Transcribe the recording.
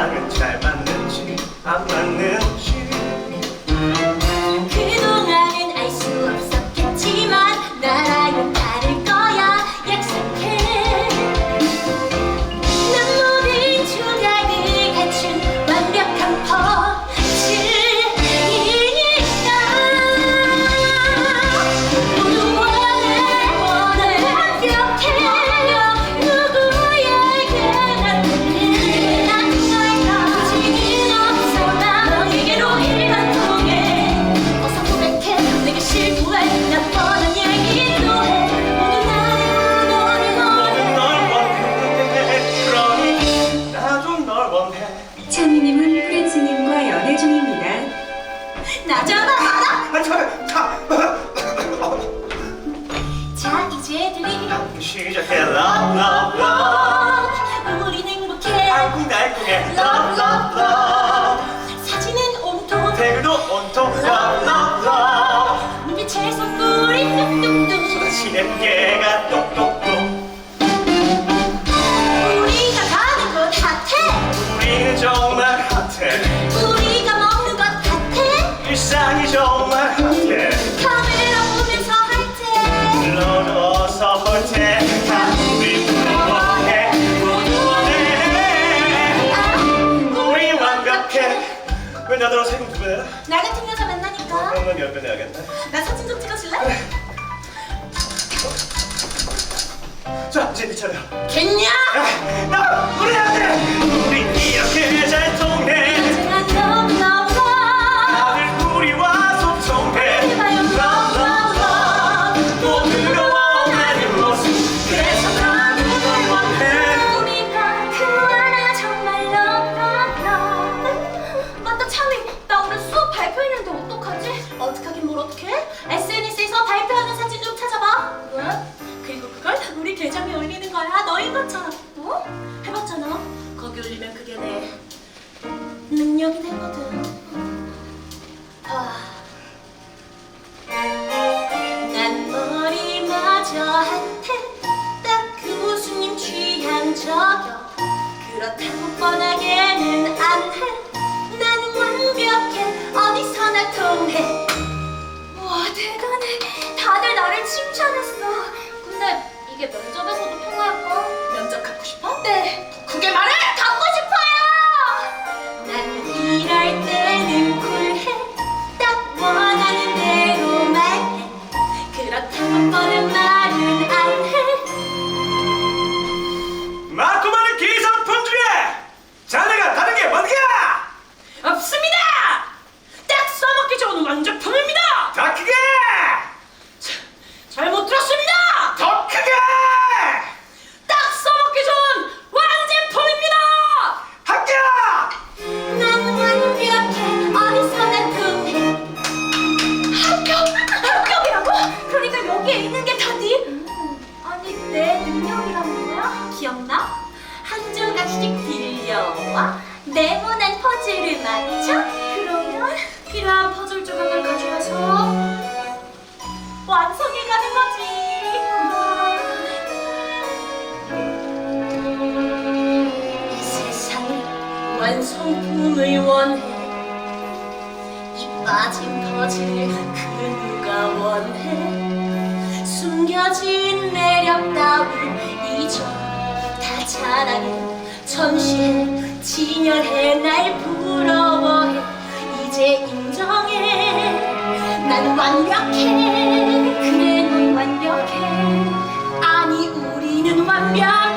나랑 잘 맞는지 안 맞는지. くないこれ。 나더러 세금 두배 내라. 나 같은 여자 만나니까. 그럼 난 열배 내야겠네. 나 사진 좀 찍어줄래? 어? 자, 이제 네 차례야. 겠냐? 야, 나 우리 안 돼. 우리 이렇게 대장에 올리는 거야. 너인 것처럼. 어? 해봤잖아. 거기 올리면 그게 내 능력이 되거든. 아. 난 머리마저 한테 딱 그 교수님 취한 저격 그렇다고 뻔하게는 네모난 퍼즐을 맞춰? 그러면 필요한 퍼즐 조각을 가져와서 완성해 가는 거지. 세상 완성품을 원해. 이 빠진 퍼즐을 그 누가 원해. 숨겨진 매력 따위 이전다 자라게 전시해. 진열해 날 부러워해. 이제 인정해. 난 완벽해. 그래 넌 완벽해. 아니 우리는 완벽